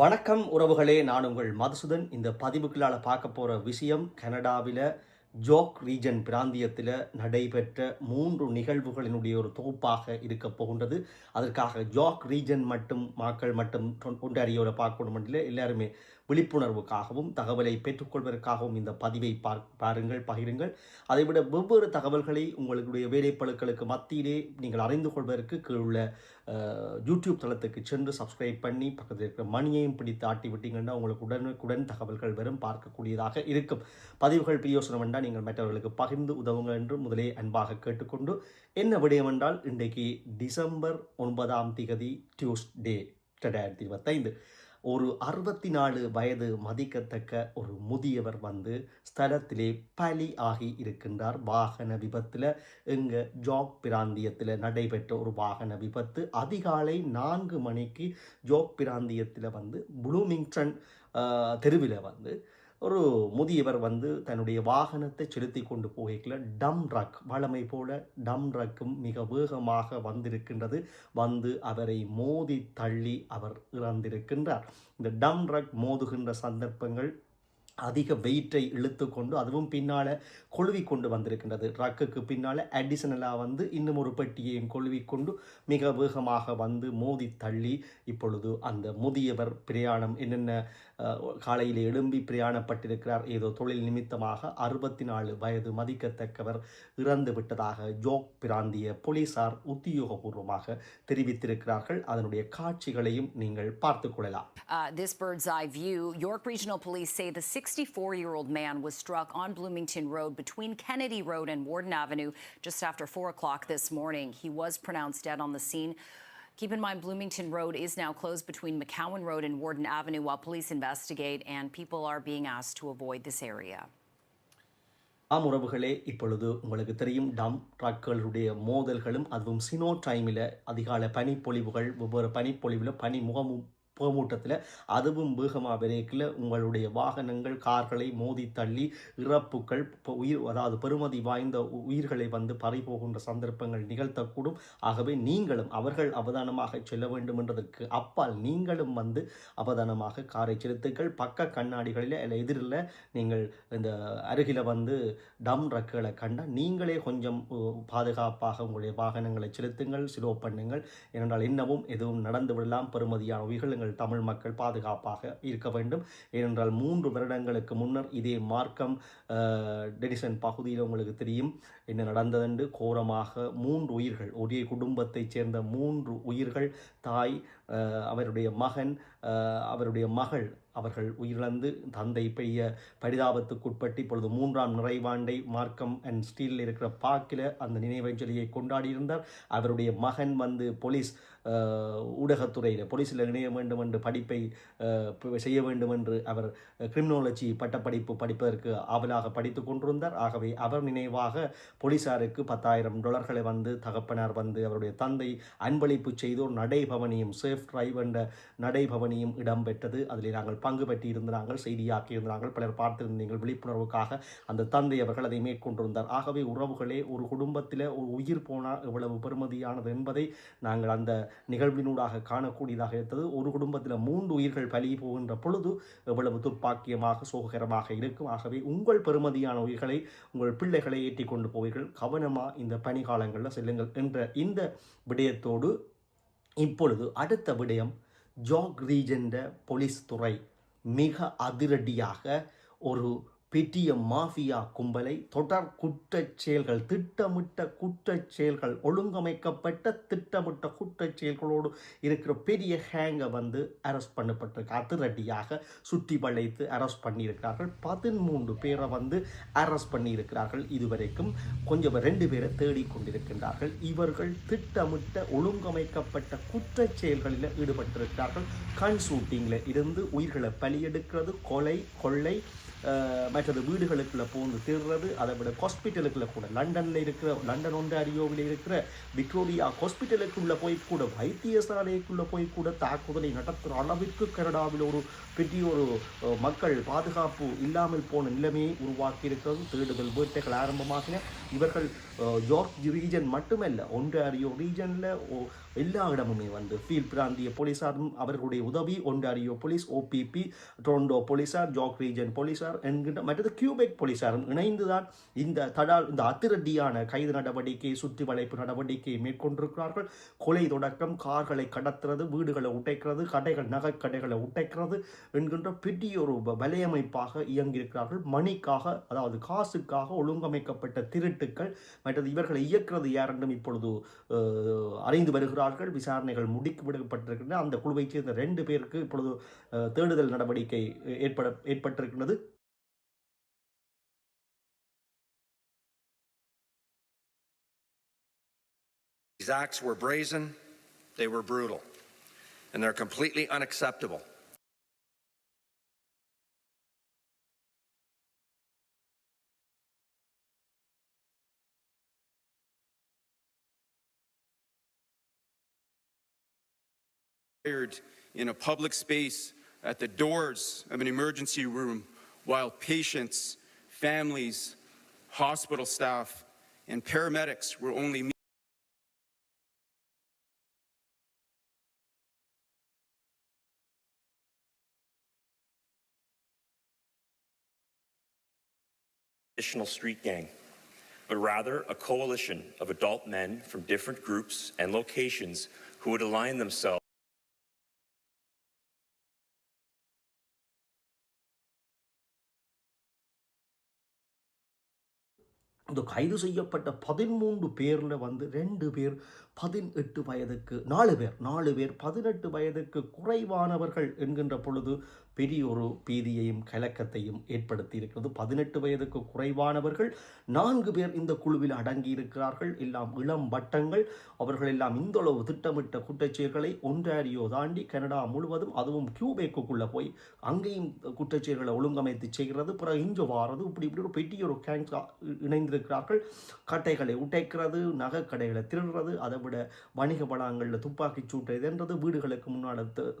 வணக்கம் உறவுகளே நான் உங்கள் மதுசூதன். இந்த பதிவுகளால் பார்க்க போகிற விஷயம் கனடாவில் ஜோக் ரீஜன் பிராந்தியத்தில் நடைபெற்ற மூன்று நிகழ்வுகளினுடைய ஒரு தொகுப்பாக இருக்க போகின்றது. அதற்காக ஜோக் ரீஜன் மட்டும் மக்கள் மட்டும் ஒன்றாரியோட பார்க்கணும் இல்லை எல்லாருமே விழிப்புணர்வுக்காகவும் தகவலை பெற்றுக்கொள்வதற்காகவும் இந்த பதிவை பார் பாருங்கள் பகிருங்கள். அதைவிட வெவ்வேறு தகவல்களை உங்களுடைய வேலைப்பழுக்களுக்கு மத்தியிலே நீங்கள் அறிந்து கொள்வதற்கு கீழுள்ள யூடியூப் தளத்துக்கு சென்று சப்ஸ்கிரைப் பண்ணி பக்கத்தில் இருக்கிற மணியையும் பிடித்து ஆட்டி விட்டீங்கன்னா உங்களுக்கு உடனுக்குடன் தகவல்கள் வரும் பார்க்கக்கூடியதாக இருக்கும். பதிவுகள் பிரியோசனம் என்றால் நீங்கள் மற்றவர்களுக்கு பகிர்ந்து உதவுங்கள் என்று முதலே அன்பாக கேட்டுக்கொண்டு என்ன விடயம் என்றால் இன்றைக்கு டிசம்பர் ஒன்பதாம் திகதி டியூஸ்டே ரெண்டாயிரத்தி இருபத்தைந்து. ஒரு அறுபத்தி நாலு வயது மதிக்கத்தக்க ஒரு முதியவர் வந்து ஸ்தலத்திலே பலி ஆகி இருக்கின்றார். வாகன விபத்தில் இங்கே ஜோக் பிராந்தியத்தில் நடைபெற்ற ஒரு வாகன விபத்து. அதிகாலை நான்கு மணிக்கு ஜோக் பிராந்தியத்தில் வந்து ப்ளூமிங்டன் தெருவில் வந்து ஒரு முதியவர் வந்து தன்னுடைய வாகனத்தை செலுத்தி கொண்டு போகல டம் ட்ரக் வழமை போல டம் ட்ரக்கும் மிக வேகமாக வந்திருக்கின்றது. வந்து அவரை மோதி தள்ளி அவர் இறந்திருக்கின்றார். இந்த டம் ட்ரக் மோதுகின்ற சந்தர்ப்பங்கள் அதிக வெயிட்டை இழுத்து கொண்டு அதுவும் பின்னால் கொழுவி கொண்டு வந்திருக்கின்றது ட்ரக்குக்கு பின்னால் அடிஷனலாக வந்து இன்னும் ஒரு பெட்டியையும் கொழுவி கொண்டு மிக வேகமாக வந்து மோதி தள்ளி இப்பொழுது அந்த முதியவர் பிரயாணம் என்னென்ன காலையில் எழும்பி பிரயாணப்பட்டிருக்கிறார் ஏதோ தொழில் நிமித்தமாக அறுபத்தி நாலு வயது மதிக்கத்தக்கவர் இறந்து விட்டதாக ஜோக் பிராந்திய போலீசார் உத்தியோகபூர்வமாக தெரிவித்திருக்கிறார்கள் அதனுடைய காட்சிகளையும் நீங்கள் பார்த்துக் கொள்ளலாம் Uh, this bird's eye view. York Regional Police say the 64 year old man was struck on Bloomington Road between Kennedy Road and Warden Avenue just after 4 o'clock this morning. He was pronounced dead on the scene. Keep in mind, Bloomington Road is now closed between McCowan Road and Warden Avenue while police investigate, and people are being asked to avoid this area. ஆம் உறவுகளே இப்பொழுது உங்களுக்கு தெரியும் டம் ட்ரக்களுடைய மோதல்களும் அதுவும் சினோ டைமில் அதிகாலை பனிப்பொழிவுகள் வெவ்வேறு பனிப்பொழிவில் பனி முகமு புகமூட்டத்தில் அதுவும் வேகமாக பிரேக்கில் உங்களுடைய வாகனங்கள் கார்களை மோதி தள்ளி இறப்புகள் இப்போ உயிர் அதாவது பெருமதி வாய்ந்த உயிர்களை வந்து பறிபோகின்ற சந்தர்ப்பங்கள் நிகழ்த்தக்கூடும். ஆகவே நீங்களும் அவர்கள் அவதானமாக செல்ல வேண்டும் என்றதற்கு அப்பால் நீங்களும் வந்து அவதானமாக காரை செலுத்துங்கள். பக்க கண்ணாடிகளில் இல்லை எதிரில் நீங்கள் இந்த அருகில் வந்து டம் ட்ரக்குகளை கண்டால் நீங்களே கொஞ்சம் பாதுகாப்பாக உங்களுடைய வாகனங்களை செலுத்துங்கள் ஸ்லோ பண்ணுங்கள். ஏனென்றால் இன்னமும் எதுவும் நடந்து விடலாம். பெறுமதியான உயிர்கள் மக்கள் தமிழ் மக்கள் பாதுகாப்பாக இருக்க வேண்டும். ஏனென்றால் மூன்று வருடங்களுக்கு முன்னர் இதே மார்க்கம் டெடிசன் பகுதியில் உங்களுக்கு தெரியும். என்ன நடந்ததென்று கோரமாக மூன்று உயிர்கள் ஒரே குடும்பத்தைச் சேர்ந்த மூன்று உயிர்கள் தாய் அவருடைய மகன் அவருடைய மகள் அவர்கள் உயிரிழந்து தந்தை பெரிய பரிதாபத்துக்குட்பட்டு இப்பொழுது மூன்றாம் நிறைவாண்டை மார்க்கம் அண்ட் ஸ்டீலில் இருக்கிற பாக்கில் அந்த நினைவஞ்சலியை கொண்டாடியிருந்தார். அவருடைய மகன் வந்து போலீஸ் ஊடகத்துறையில் போலீஸில் இணைய வேண்டும் என்று படிப்பை செய்ய வேண்டும் என்று அவர் கிரிமினாலஜி பட்டப்படிப்பு படிப்பதற்கு ஆவலாக படித்து கொண்டிருந்தார். ஆகவே அவர் நினைவாக போலீசாருக்கு பத்தாயிரம் டாலர்களை வந்து தகப்பனார் வந்து அவருடைய தந்தை அன்பளிப்பு செய்தோர் நடைபவனியும் சேஃப் டிரைவ் என்ற நடைபவனியும் இடம்பெற்றது. அதில் நாங்கள் பங்கு பெற்று இருந்தாங்கள் செய்தியாக்கி இருந்தார்கள் பலர் பார்த்திருந்தீங்கள் விழிப்புணர்வுக்காக அந்த தந்தை அவர்கள் அதை மேற்கொண்டிருந்தார். ஆகவே உறவுகளே ஒரு குடும்பத்தில் ஒரு உயிர் போனால் எவ்வளவு பெருமதியானது என்பதை நாங்கள் அந்த நிகழ்வினூடாக காணக்கூடியதாக இருந்தது. ஒரு குடும்பத்தில் மூன்று உயிர்கள் பலி போகின்ற பொழுது எவ்வளவு துப்பாக்கியமாக சோககரமாக இருக்கும். ஆகவே உங்கள் பெருமதியான உயிர்களை உங்கள் பிள்ளைகளை ஏற்றி கொண்டு போவீர்கள் கவனமாக இந்த பனிகாலங்களில் செல்லுங்கள் என்ற இந்த விடயத்தோடு இப்பொழுது அடுத்த விடயம் ஜாக் ரீஜென்ற போலீஸ் துறை மிக அதிரடியாக ஒரு பெரிய மாஃபியா கும்பலை தொடர் குற்றச் செயல்கள் திட்டமிட்ட குற்றச் செயல்கள் ஒழுங்கமைக்கப்பட்ட திட்டமிட்ட குற்றச் செயல்களோடு இருக்கிற பெரிய ஹேங்கை வந்து அரெஸ்ட் பண்ணப்பட்டிருக்கு. அதிரடியாக சுற்றி வளைத்து அரெஸ்ட் பண்ணியிருக்கிறார்கள். பதிமூன்று பேரை வந்து அரெஸ்ட் பண்ணியிருக்கிறார்கள். இதுவரைக்கும் கொஞ்சம் ரெண்டு பேரை தேடிக்கொண்டிருக்கின்றார்கள் இவர்கள் திட்டமிட்ட ஒழுங்கமைக்கப்பட்ட குற்றச் செயல்களில் ஈடுபட்டிருக்கிறார்கள். கண் ஷூட்டிங்கில் இருந்து உயிர்களை பலியெடுக்கிறது. கொலை கொள்ளை மற்றது வீடுகளுக்குள்ளே போன்று திருறது அதை விட ஹாஸ்பிட்டலுக்குள்ள கூட. லண்டனில் இருக்கிற லண்டன் ஒன்றாரியோவில் இருக்கிற விக்டோரியா ஹாஸ்பிட்டலுக்குள்ளே போய் கூட வைத்தியசாலைக்குள்ளே போய் கூட தாக்குதலை நடத்துகிற அளவிற்கு கனடாவில் ஒரு பெரிய ஒரு மக்கள் பாதுகாப்பு இல்லாமல் போன நிலைமையை உருவாக்கி இருக்கிறது தேடுதல் வேட்டைகள் ஆரம்பமாகின. இவர்கள் யோர்க் ரீஜன் மட்டுமல்ல ஒன்றாரியோ ரீஜனில் எல்லா இடமுமே வந்து ஃபீல் பிராந்திய போலீசாரும் அவர்களுடைய உதவி ஒன்டாரியோ போலீஸ் ஓபிபி டொரண்டோ போலீசார் ஜாக் ரீஜன் போலீசார் என்கின்ற மற்றது கியூபெக் போலீஸாரும் இணைந்துதான் இந்த தடால் இந்த அதிரடியான கைது நடவடிக்கை சுற்றி வளைப்பு நடவடிக்கையை மேற்கொண்டிருக்கிறார்கள். கொலை தொடக்கம் கார்களை கடத்துறது வீடுகளை உடைக்கிறது கடைகள் நகைக்கடைகளை உடைக்கிறது என்கின்ற பெரிய ஒரு வலையமைப்பாக இயங்கியிருக்கிறார்கள். மணிக்காக அதாவது காசுக்காக ஒழுங்கமைக்கப்பட்ட திருட்டுக்கள் மற்றது இவர்களை இயக்கிறது யாரென்றும் இப்பொழுது அறிந்து வருகிறார் அறிந்து வருகிறார்கள் விசாரணைகள் முடுக்கிவிடப்பட்டிருக்கின்றன அந்த குழுவைச் சேர்ந்த ரெண்டு பேருக்கு இப்பொழுது தேடுதல் நடவடிக்கை ஏற்பட ஏற்பட்டிருக்கின்றது These acts were brazen, they were brutal, and they're completely unacceptable. Fired in a public space at the doors of an emergency room while patients, families, hospital staff, and paramedics were only traditional street gang, but rather a coalition of adult men from different groups and locations who would align themselves. இந்த கைது செய்யப்பட்ட பதிமூன்று பேரில் வந்து ரெண்டு பேர் பதினெட்டு வயதுக்கு நாலு பேர் நாலு பேர் பதினெட்டு வயதுக்கு குறைவானவர்கள் என்கின்ற பொழுது பெரிய ஒரு பீதியையும் கலக்கத்தையும் ஏற்படுத்தி இருக்கிறது பதினெட்டு வயதுக்கு குறைவானவர்கள் நான்கு பேர் இந்த குழுவில் அடங்கி இருக்கிறார்கள் எல்லாம் இளம் வட்டங்கள். அவர்கள் எல்லாம் இந்தளவு திட்டமிட்ட குற்றச்செயல்களை ஒன்றாரியோ தாண்டி கனடா முழுவதும் அதுவும் கியூபேக்குள்ளே போய் அங்கேயும் குற்றச்செயல்களை ஒழுங்கமைத்து செய்கிறது. பிறகு இங்கே வாரது. இப்படி இப்படி ஒரு பெரிய ஒரு கேங்ஸ் இணைந்திருக்கிறார்கள். கட்டைகளை உடைக்கிறது நகைக்கடைகளை திருடுறது அதை விட வணிக வளாகங்களில் துப்பாக்கி சூட்டு இதென்றது வீடுகளுக்கு முன்னால் த-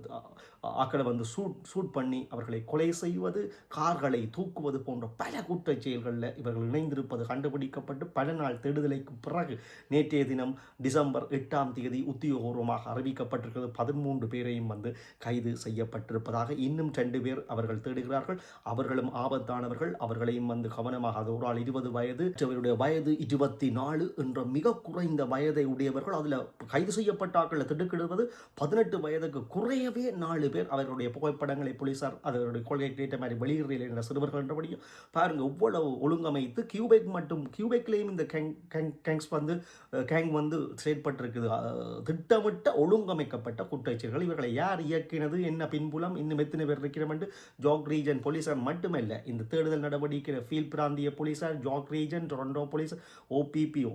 ஆக்களை வந்து சூட் சூட் பண்ணி அவர்களை கொலை செய்வது கார்களை தூக்குவது போன்ற பல குற்றச் செயல்களில் இவர்கள் இணைந்திருப்பது கண்டுபிடிக்கப்பட்டு பல நாள் தேடுதலைக்கு பிறகு நேற்றைய தினம் டிசம்பர் எட்டாம் தேதி உத்தியோகபூர்வமாக அறிவிக்கப்பட்டிருக்கிறது. பதிமூன்று பேரையும் வந்து கைது செய்யப்பட்டிருப்பதாக இன்னும் ரெண்டு பேர் அவர்கள் தேடுகிறார்கள். அவர்களும் ஆபத்தானவர்கள். அவர்களையும் வந்து கவனமாக அது ஒரு ஆள் இருபது வயது மற்றவருடைய வயது இருபத்தி நாலு என்ற மிக குறைந்த வயதை உடையவர்கள். அதில் கைது செய்யப்பட்டார்களை திடுக்கிடுவது பதினெட்டு வயதுக்கு குறையவே நாலு பேர். அவர்களுடைய புகைப்படங்களை போலீசார் அவருடைய கொள்கை கேட்ட மாதிரி வெளியிடுறீர்கள் என்ற சிறுவர்கள் என்றபடியும் பாருங்க இவ்வளவு ஒழுங்கமைத்து கியூபெக் மட்டும் கியூபெக்லேயும் இந்த கேங் கேங் கேங்ஸ் வந்து கேங் வந்து செயற்பட்டிருக்குது. திட்டமிட்ட ஒழுங்கமைக்கப்பட்ட குற்றச்செயல்கள். இவர்களை யார் இயக்கினது என்ன பின்புலம் இன்னும் எத்தனை பேர் இருக்கிறோம் என்று ஜாக் ரீஜன் போலீசார் மட்டுமல்ல இந்த தேடுதல் நடவடிக்கை ஃபீல் பிராந்திய போலீசார் ஜாக் ரீஜன் டொரண்டோ போலீஸ் ஓபிபிஓ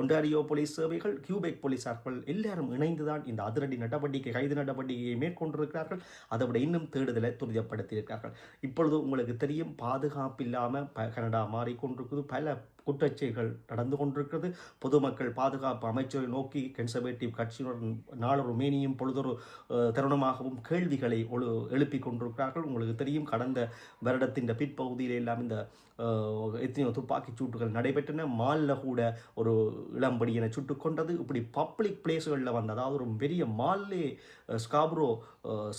ஒன்டாரியோ போலீஸ் சேவைகள் கியூபெக் போலீசார்கள் எல்லாரும் இணைந்துதான் இந்த அதிரடி நடவடிக்கை கைது நடவடிக்கையை மேற்கொண்டிருக்கிறார்கள். அதை விட இன்னும் தேடுதலை துரிதப்படுத்தியிருக்கிறார்கள். இப்பொழுது உங்களுக்கு தெரியும் பாதுகாப்பு இல்லாமல் ப கனடா மாறிக்கொண்டிருக்குது. பல குற்றச்செயல்கள் நடந்து கொண்டிருக்கிறது. பொதுமக்கள் பாதுகாப்பு அமைச்சரை நோக்கி கன்சர்வேட்டிவ் கட்சியினுடன் நாளொரு மேனியும் பொழுதொரு தருணமாகவும் கேள்விகளை ஒழு எழுப்பி கொண்டிருக்கிறார்கள். உங்களுக்கு தெரியும் கடந்த வருடத்தின் பிற்பகுதியில் எல்லாம் இந்த எத்தனையோ துப்பாக்கிச் சூட்டுகள் நடைபெற்றன. மாலில் கூட ஒரு இளம்படியனை சுட்டுக் கொண்டது. இப்படி பப்ளிக் பிளேஸ்களில் வந்து அதாவது ஒரு பெரிய மால்லே ஸ்காப்ரோ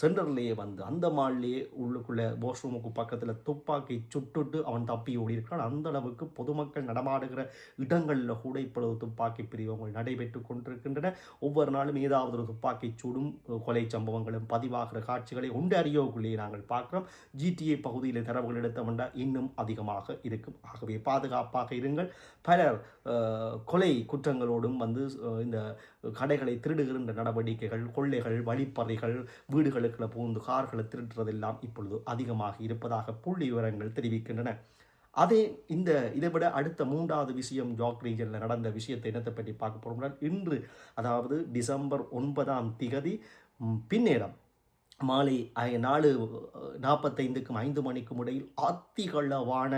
சென்டர்லேயே வந்து அந்த மால்லேயே உள்ளுக்குள்ளே வாஷ்ரூமுக்கு பக்கத்தில் துப்பாக்கி சுட்டுட்டு அவன் தப்பி ஓடி இருக்கிறான் அந்த அளவுக்கு பொதுமக்கள் நடமாடுகிற இடங்களில் கூட இப்பொழுது துப்பாக்கி பிரிவுகள் நடைபெற்று கொண்டிருக்கின்றன. ஒவ்வொரு நாளும் ஏதாவது ஒரு துப்பாக்கிச் சூடும் கொலை சம்பவங்களும் பதிவாகிற காட்சிகளை ஒன்றறியோக்குள்ளேயே நாங்கள் பார்க்கிறோம். ஜிடிஏ பகுதியில் தரவுகள் எடுத்தோம்னா இன்னும் அதிகமாக இருக்கும். ஆகவே பாதுகாப்பாக இருங்கள். பலர் கொலை குற்றங்களோடும் வந்து இந்த கடைகளை திருடுகின்ற நடவடிக்கைகள் கொள்ளைகள் வழிப்பறைகள் வீடுகளுக்குள்ள புகுந்து கார்களை திருடுறதெல்லாம் இப்பொழுது அதிகமாக இருப்பதாக புள்ளி விவரங்கள் தெரிவிக்கின்றன. அதே இந்த இதை விட அடுத்த மூன்றாவது விஷயம் ஜாக் ரீஜனில் நடந்த விஷயத்தை என்னத்தை பற்றி பார்க்க போகிறோம்னா இன்று அதாவது டிசம்பர் ஒன்பதாம் திகதி ம், பின்னேரம். மாலை நாலு நாற்பத்தைந்துக்கும் ஐந்து மணிக்கும் இடையில் அத்திகளவான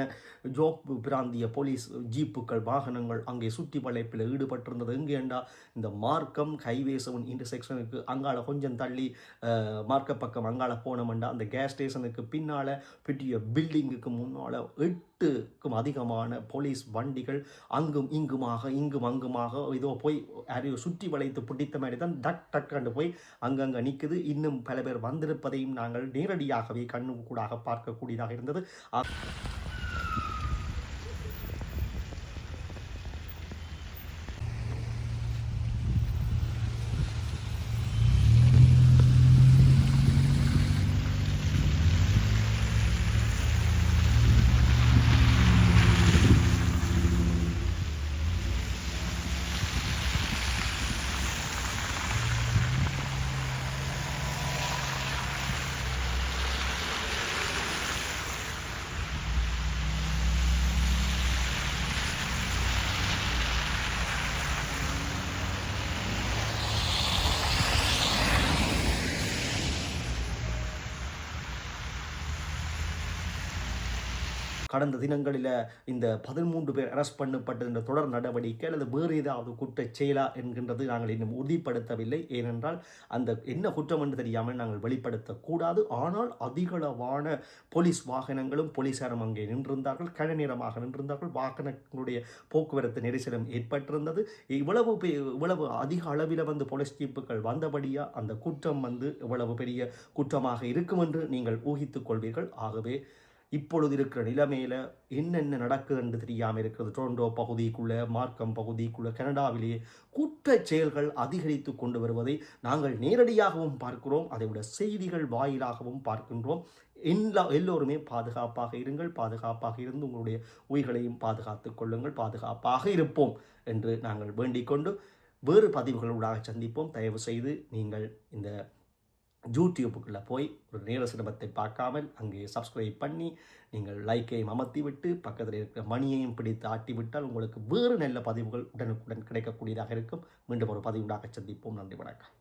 ஜோக் பிராந்திய போலீஸ் ஜீப்புகள் வாகனங்கள் அங்கே சுற்றி வளைப்பில் ஈடுபட்டிருந்தது. எங்கேண்டா இந்த மார்க்கம் ஹைவே செவன் இன்டர்செக்ஷனுக்கு அங்கால கொஞ்சம் தள்ளி மார்க்க பக்கம் அங்கால போனோம்டா அந்த கேஸ் ஸ்டேஷனுக்கு பின்னால் பெரிய பில்டிங்குக்கு முன்னால் எட்டு எட்டுக்கும் அதிகமான போலீஸ் வண்டிகள் அங்கும் இங்குமாக இங்கும் அங்குமாக இதோ போய் யாரையோ சுற்றி வளைத்து பிடித்த மாதிரி தான் டக் டக் கண்டு போய் அங்கங்கே நிற்குது இன்னும் பல பேர் வந்திருப்பதையும் நாங்கள் நேரடியாகவே கண்ணு கூடாக பார்க்கக்கூடியதாக இருந்தது. கடந்த தினங்களில் இந்த பதிமூன்று பேர் அரெஸ்ட் பண்ணப்பட்ட இந்த தொடர் நடவடிக்கை அல்லது வேறு ஏதாவது குற்றச் செயலா என்கின்றது நாங்கள் இன்னும் உறுதிப்படுத்தவில்லை. ஏனென்றால் அந்த என்ன குற்றம் என்று தெரியாமல் நாங்கள் வெளிப்படுத்தக்கூடாது. ஆனால் அதிகளவான போலீஸ் வாகனங்களும் போலீசாரும் அங்கே நின்றிருந்தார்கள். கன நேரமாக நின்றிருந்தார்கள். வாகனங்களுடைய போக்குவரத்து நெரிசலும் ஏற்பட்டிருந்தது. இவ்வளவு பெ- இவ்வளவு அதிக அளவில் வந்து போலீஸ் ஜீப்புகள் வந்தபடியா அந்த குற்றம் வந்து இவ்வளவு பெரிய குற்றமாக இருக்கும் என்று நீங்கள் ஊகித்துக் கொள்வீர்கள். ஆகவே இப்பொழுது இருக்கிற நிலைமையில என்னென்ன நடக்குது என்று தெரியாமல் இருக்கிறது. டொரண்டோ பகுதிக்குள்ள மார்க்கம் பகுதிக்குள்ள கனடாவிலேயே குற்ற செயல்கள் அதிகரித்து கொண்டு வருவதை நாங்கள் நேரடியாகவும் பார்க்கிறோம். அதை விட செய்திகள் வாயிலாகவும் பார்க்கின்றோம். எல்லா எல்லோருமே பாதுகாப்பாக இருங்கள். பாதுகாப்பாக இருந்து உங்களுடைய உயிர்களையும் பாதுகாத்துக் கொள்ளுங்கள். பாதுகாப்பாக இருப்போம் என்று நாங்கள் வேண்டிக் கொண்டு வேறு பதிவுகளூடாக சந்திப்போம். தயவு செய்து நீங்கள் இந்த யூடியூப்புக்குள்ளே போய் ஒரு நேர சிரமத்தை பார்க்காமல் அங்கே சப்ஸ்கிரைப் பண்ணி நீங்கள் லைக்கையும் அமர்த்தி விட்டு பக்கத்தில் இருக்கிற மணியையும் பிடித்து ஆட்டி விட்டால் உங்களுக்கு வேறு நல்ல பதிவுகள் உடனுக்குடன் கிடைக்கக்கூடியதாக இருக்கும். மீண்டும் ஒரு பதிவுடாக சந்திப்போம். நன்றி வணக்கம்.